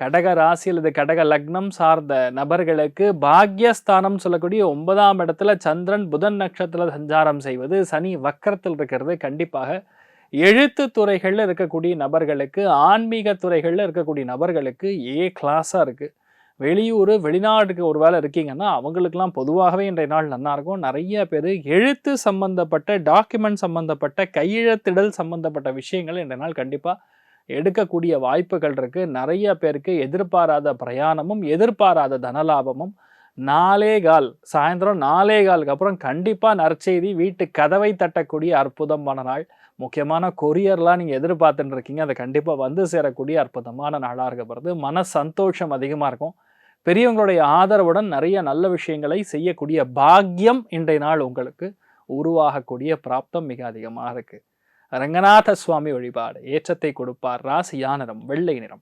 கடக ராசி அல்லது கடக லக்னம் சார்ந்த நபர்களுக்கு பாக்யஸ்தானம் சொல்லக்கூடிய ஒன்பதாம் இடத்துல சந்திரன் புதன் நட்சத்திர சஞ்சாரம் செய்வது சனி வக்கரத்தில் இருக்கிறது. கண்டிப்பாக எழுத்து துறைகளில் இருக்கக்கூடிய நபர்களுக்கு ஆன்மீக துறைகளில் இருக்கக்கூடிய நபர்களுக்கு ஏ கிளாஸாக இருக்குது வெளியூர் வெளிநாட்டுக்கு ஒரு வேலை இருக்கீங்கன்னா அவங்களுக்கெல்லாம் பொதுவாகவே இன்றைய நாள் நல்லா இருக்கும். நிறைய பேர் எழுத்து சம்பந்தப்பட்ட டாக்குமெண்ட் சம்பந்தப்பட்ட கையெழுத்திடல் சம்பந்தப்பட்ட விஷயங்கள் இன்றைய நாள் கண்டிப்பாக எடுக்கக்கூடிய வாய்ப்புகள் இருக்கு. நிறைய பேருக்கு எதிர்பாராத பிரயாணமும் எதிர்பாராத தனலாபமும் நாலே கால் சாயந்தரம் நாலே காலுக்கு அப்புறம் கண்டிப்பாக நற்செய்தி வீட்டு கதவை தட்டக்கூடிய அற்புதமான நாள். முக்கியமான கொரியர்லாம் நீங்கள் எதிர்பார்த்துட்டு இருக்கீங்க. அதை கண்டிப்பாக வந்து சேரக்கூடிய அற்புதமான நாளாக இருக்கப்படுறது மன சந்தோஷம் அதிகமாக இருக்கும். பெரியவங்களுடைய ஆதரவுடன் நிறைய நல்ல விஷயங்களை செய்யக்கூடிய பாக்கியம் இன்றைய நாள் உங்களுக்கு உருவாகக்கூடிய பிராப்தம் மிக அதிகமாக இருக்குது ரங்கநாத சுவாமி வழிபாடு ஏற்றத்தை கொடுப்பார் ராசியா நிறம் வெள்ளை நிறம்.